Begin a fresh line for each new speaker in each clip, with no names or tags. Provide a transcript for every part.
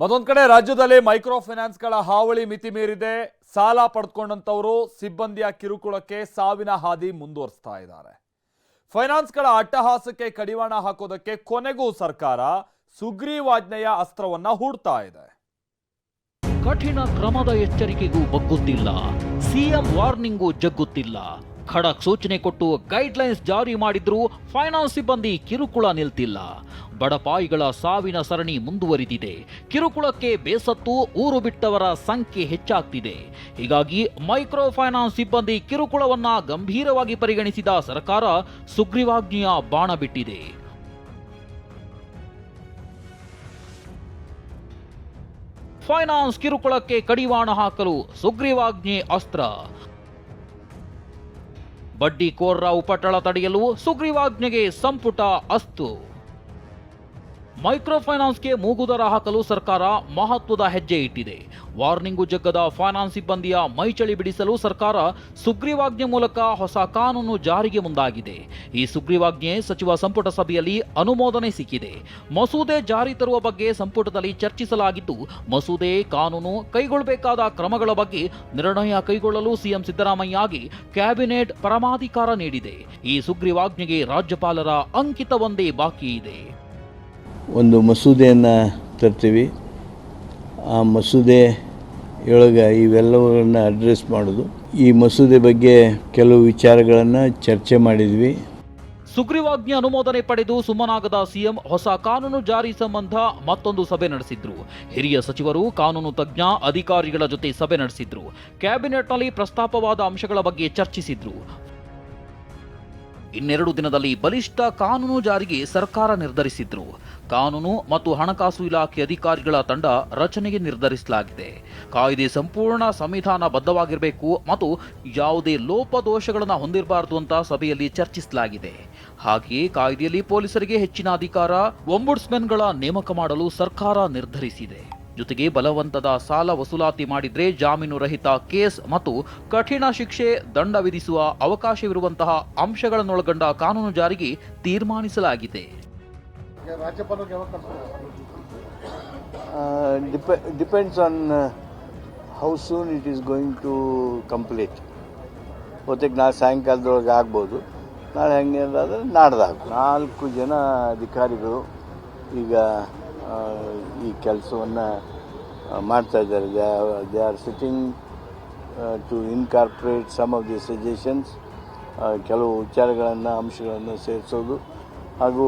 ಮತ್ತೊಂದ್ ಕಡೆ ರಾಜ್ಯದಲ್ಲಿ ಮೈಕ್ರೋ ಫೈನಾನ್ಸ್ಗಳ ಹಾವಳಿ ಮಿತಿ ಮೀರಿದೆ. ಸಾಲ ಪಡೆದುಕೊಂಡಂತವರು ಸಿಬ್ಬಂದಿಯ ಕಿರುಕುಳಕ್ಕೆ ಸಾವಿನ ಹಾದಿ ಮುಂದುವರಿಸ್ತಾ ಇದ್ದಾರೆ. ಫೈನಾನ್ಸ್ಗಳ ಅಟ್ಟಹಾಸಕ್ಕೆ ಕಡಿವಾಣ ಹಾಕೋದಕ್ಕೆ ಕೊನೆಗೂ ಸರ್ಕಾರ ಸುಗ್ರೀವಾಜ್ಞೆಯ ಅಸ್ತ್ರವನ್ನ ಹೂಡ್ತಾ ಇದೆ.
ಕಠಿಣ ಕ್ರಮದ ಎಚ್ಚರಿಕೆಗೂ ಬಗ್ಗುತ್ತಿಲ್ಲ. ಸಿಎಂ ವಾರ್ನಿಂಗೂ ಜಗ್ಗುತ್ತಿಲ್ಲ. ಖಡಕ್ ಸೂಚನೆ ಕೊಟ್ಟು ಗೈಡ್ಲೈನ್ಸ್ ಜಾರಿ ಮಾಡಿದ್ರೂ ಫೈನಾನ್ಸ್ ಸಿಬ್ಬಂದಿ ಕಿರುಕುಳ ನಿಲ್ತಿಲ್ಲ. ಬಡಪಾಯಿಗಳ ಸಾವಿನ ಸರಣಿ ಮುಂದುವರಿದಿದೆ. ಕಿರುಕುಳಕ್ಕೆ ಬೇಸತ್ತು ಊರು ಬಿಟ್ಟವರ ಸಂಖ್ಯೆ ಹೆಚ್ಚಾಗ್ತಿದೆ. ಹೀಗಾಗಿ ಮೈಕ್ರೋ ಫೈನಾನ್ಸ್ ಸಿಬ್ಬಂದಿ ಕಿರುಕುಳವನ್ನ ಗಂಭೀರವಾಗಿ ಪರಿಗಣಿಸಿದ ಸರ್ಕಾರ ಸುಗ್ರೀವಾಜ್ಞೆಯ ಬಾಣ ಬಿಟ್ಟಿದೆ. ಫೈನಾನ್ಸ್ ಕಿರುಕುಳಕ್ಕೆ ಕಡಿವಾಣ ಹಾಕಲು ಸುಗ್ರೀವಾಜ್ಞೆ ಅಸ್ತ್ರ. ಬಡ್ಡಿ ಕೋರ್ರ ಉಪಟಳ ತಡೆಯಲು ಸುಗ್ರೀವಾಜ್ಞೆಗೆ ಸಂಪುಟ ಅಸ್ತು. ಮೈಕ್ರೋ ಫೈನಾನ್ಸ್ಗೆ ಮೂಗುದರ ಹಾಕಲು ಸರ್ಕಾರ ಮಹತ್ವದ ಹೆಜ್ಜೆ ಇಟ್ಟಿದೆ. ವಾರ್ನಿಂಗು ಜಗ್ಗದ ಫೈನಾನ್ಸ್ ಸಿಬ್ಬಂದಿಯ ಮೈಚಳಿ ಬಿಡಿಸಲು ಸರ್ಕಾರ ಸುಗ್ರೀವಾಜ್ಞೆ ಮೂಲಕ ಹೊಸ ಕಾನೂನು ಜಾರಿಗೆ ಮುಂದಾಗಿದೆ. ಈ ಸುಗ್ರೀವಾಜ್ಞೆ ಸಚಿವ ಸಂಪುಟ ಸಭೆಯಲ್ಲಿ ಅನುಮೋದನೆ ಸಿಕ್ಕಿದೆ. ಮಸೂದೆ ಜಾರಿ ತರುವ ಬಗ್ಗೆ ಸಂಪುಟದಲ್ಲಿ ಚರ್ಚಿಸಲಾಗಿದ್ದು, ಮಸೂದೆ, ಕಾನೂನು ಕೈಗೊಳ್ಳಬೇಕಾದ ಕ್ರಮಗಳ ಬಗ್ಗೆ ನಿರ್ಣಯ ಕೈಗೊಳ್ಳಲು ಸಿಎಂ ಸಿದ್ದರಾಮಯ್ಯಗೆ ಕ್ಯಾಬಿನೆಟ್ ಪರಮಾಧಿಕಾರ ನೀಡಿದೆ. ಈ ಸುಗ್ರೀವಾಜ್ಞೆಗೆ ರಾಜ್ಯಪಾಲರ ಅಂಕಿತವೊಂದೇ ಬಾಕಿ ಇದೆ.
ಒಂದು ಮಸೂದೆಯನ್ನು ತರ್ತೀವಿ. ಆ ಮಸೂದೆ ಒಳಗೆ ಇವೆಲ್ಲವನ್ನು ಅಡ್ರೆಸ್ ಮಾಡೋದು. ಈ ಮಸೂದೆ ಬಗ್ಗೆ ಕೆಲವು ವಿಚಾರಗಳನ್ನು ಚರ್ಚೆ ಮಾಡಿದ್ವಿ.
ಸುಗ್ರೀವಾಜ್ಞೆ ಅನುಮೋದನೆ ಪಡೆದು ಸುಮ್ಮನಾಗದ ಸಿಎಂ ಹೊಸ ಕಾನೂನು ಜಾರಿ ಸಂಬಂಧ ಮತ್ತೊಂದು ಸಭೆ ನಡೆಸಿದ್ರು. ಹಿರಿಯ ಸಚಿವರು, ಕಾನೂನು ತಜ್ಞ, ಅಧಿಕಾರಿಗಳ ಜೊತೆ ಸಭೆ ನಡೆಸಿದ್ರು. ಕ್ಯಾಬಿನೆಟ್ನಲ್ಲಿ ಪ್ರಸ್ತಾಪವಾದ ಅಂಶಗಳ ಬಗ್ಗೆ ಚರ್ಚಿಸಿದ್ರು. ಇನ್ನೆರಡು ದಿನದಲ್ಲಿ ಬಲಿಷ್ಠ ಕಾನೂನು ಜಾರಿಗೆ ಸರ್ಕಾರ ನಿರ್ಧರಿಸಿದ್ರು. ಕಾನೂನು ಮತ್ತು ಹಣಕಾಸು ಇಲಾಖೆ ಅಧಿಕಾರಿಗಳ ತಂಡ ರಚನೆಗೆ ನಿರ್ಧರಿಸಲಾಗಿದೆ. ಕಾಯ್ದೆ ಸಂಪೂರ್ಣ ಸಂವಿಧಾನ ಬದ್ಧವಾಗಿರಬೇಕು ಮತ್ತು ಯಾವುದೇ ಲೋಪದೋಷಗಳನ್ನು ಹೊಂದಿರಬಾರದು ಅಂತ ಸಭೆಯಲ್ಲಿ ಚರ್ಚಿಸಲಾಗಿದೆ. ಹಾಗೆಯೇ ಕಾಯ್ದೆಯಲ್ಲಿ ಪೊಲೀಸರಿಗೆ ಹೆಚ್ಚಿನ ಅಧಿಕಾರ, ಒಂಬುಡ್ಸ್ಮೆನ್ಗಳ ನೇಮಕ ಮಾಡಲು ಸರ್ಕಾರ ನಿರ್ಧರಿಸಿದೆ. ಜೊತೆಗೆ ಬಲವಂತದ ಸಾಲ ವಸೂಲಾತಿ ಮಾಡಿದ್ರೆ ಜಾಮೀನು ರಹಿತ ಕೇಸ್ ಮತ್ತು ಕಠಿಣ ಶಿಕ್ಷೆ ದಂಡ ವಿಧಿಸುವ ಅವಕಾಶವಿರುವಂತಹ ಅಂಶಗಳನ್ನೊಳಗೊಂಡ ಕಾನೂನು ಜಾರಿಗೆ ತೀರ್ಮಾನಿಸಲಾಗಿದೆ.
ಡಿಪೆ depends on how soon it is going to complete ಹೊತ್ತಿಗೆ ನಾಳೆ ಸಾಯಂಕಾಲದೊಳಗೆ ಆಗ್ಬೋದು. ನಾಳೆ ಹೆಂಗೆ ಅಂದರೆ ನಾಡ್ದಾಗ ನಾಲ್ಕು ಜನ ಅಧಿಕಾರಿಗಳು ಈಗ ಈ ಕೆಲಸವನ್ನು ಮಾಡ್ತಾ ಇದ್ದಾರೆ. They are sitting to incorporate some of the suggestions ಕೆಲವು ವಿಚಾರಗಳನ್ನು, ಅಂಶಗಳನ್ನು ಸೇರಿಸೋದು ಹಾಗೂ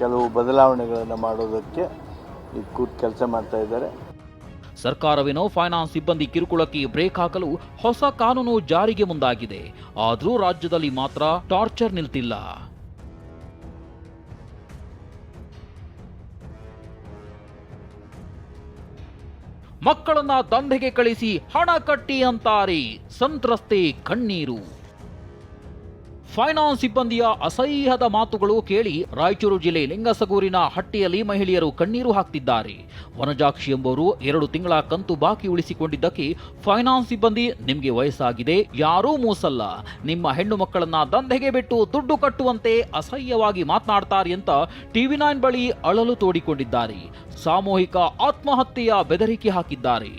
ಕೆಲವು ಬದಲಾವಣೆಗಳನ್ನು ಮಾಡೋದಕ್ಕೆ ಈ ಕೂತು ಕೆಲಸ ಮಾಡ್ತಾ ಇದ್ದಾರೆ.
ಸರ್ಕಾರವೇನೋ ಫೈನಾನ್ಸ್ ಸಿಬ್ಬಂದಿ ಕಿರುಕುಳಕ್ಕೆ ಬ್ರೇಕ್ ಹಾಕಲು ಹೊಸ ಕಾನೂನು ಜಾರಿಗೆ ಮುಂದಾಗಿದೆ. ಆದರೂ ರಾಜ್ಯದಲ್ಲಿ ಮಾತ್ರ ಟಾರ್ಚರ್ ನಿಲ್ತಿಲ್ಲ. ಮಕ್ಕಳನ್ನ ದಂಧೆಗೆ ಕಳಿಸಿ ಹಣ ಕಟ್ಟಿ ಅಂತಾರೆ. ಸಂತ್ರಸ್ತೆ ಕಣ್ಣೀರು. ಫೈನಾನ್ಸ್ ಸಿಬ್ಬಂದಿಯ ಅಸಹ್ಯದ ಮಾತುಗಳು ಕೇಳಿ ರಾಯಚೂರು ಜಿಲ್ಲೆ ಲಿಂಗಸಗೂರಿನ ಹಟ್ಟಿಯಲ್ಲಿ ಮಹಿಳೆಯರು ಕಣ್ಣೀರು ಹಾಕ್ತಿದ್ದಾರೆ. ವನಜಾಕ್ಷಿ ಎಂಬುವರು ಎರಡು ತಿಂಗಳ ಕಂತು ಬಾಕಿ ಉಳಿಸಿಕೊಂಡಿದ್ದಕ್ಕೆ ಫೈನಾನ್ಸ್ ಸಿಬ್ಬಂದಿ, ನಿಮಗೆ ವಯಸ್ಸಾಗಿದೆ, ಯಾರೂ ಮೂಸಲ್ಲ. ನಿಮ್ಮ ಹೆಣ್ಣು ಮಕ್ಕಳನ್ನ ದಂಧೆಗೆ ಬಿಟ್ಟು ದುಡ್ಡು ಕಟ್ಟುವಂತೆ ಅಸಹ್ಯವಾಗಿ ಮಾತನಾಡ್ತಾರೆ ಅಂತ ಟಿವಿ ನೈನ್ ಬಳಿ ಅಳಲು ತೋಡಿಕೊಂಡಿದ್ದಾರೆ. ಸಾಮೂಹಿಕ ಆತ್ಮಹತ್ಯೆಯ ಬೆದರಿಕೆ ಹಾಕಿದ್ದಾರೆ.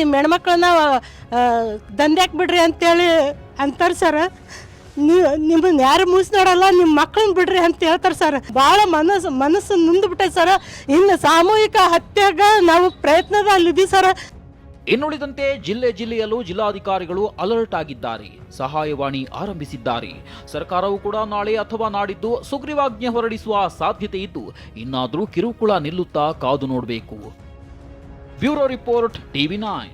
ನಿಮ್ಮ ಹೆಣ್ಮಕ್ಳನ್ನ ದಂಧ್ಯಾಕ್ ಬಿಡ್ರಿ ಅಂತೇಳಿ ಅಂತಾರೆ ಸರ್. ನೀವು ನಿಮ್ಮನ್ನ ಯಾರು ಮೂಸ್ನಾಡಲ್ಲ, ನಿಮ್ಮ ಮಕ್ಕಳನ್ನ ಬಿಡ್ರಿ ಅಂತ ಹೇಳ್ತಾರೆ ಸರ್. ಭಾಳ ಮನಸ್ಸು ಮನಸ್ಸು ನುಂದ್ಬಿಟ್ಟೆ ಸರ್. ಇನ್ನು ಸಾಮೂಹಿಕ ಹತ್ಯೆಗೆ ನಾವು ಪ್ರಯತ್ನದಲ್ಲಿದ್ದೀವಿ ಸರ್.
ಇನ್ನುಳಿದಂತೆ ಜಿಲ್ಲೆ ಜಿಲ್ಲೆಯಲ್ಲೂ ಜಿಲ್ಲಾಧಿಕಾರಿಗಳು ಅಲರ್ಟ್ ಆಗಿದ್ದಾರೆ. ಸಹಾಯವಾಣಿ ಆರಂಭಿಸಿದ್ದಾರೆ. ಸರ್ಕಾರವು ಕೂಡ ನಾಳೆ ಅಥವಾ ನಾಡಿದ್ದು ಸುಗ್ರೀವಾಜ್ಞೆ ಹೊರಡಿಸುವ ಸಾಧ್ಯತೆ ಇದ್ದು, ಇನ್ನಾದರೂ ಕಿರುಕುಳ ನಿಲ್ಲುತ್ತಾ ಕಾದು ನೋಡಬೇಕು. Bureau report, TV nine.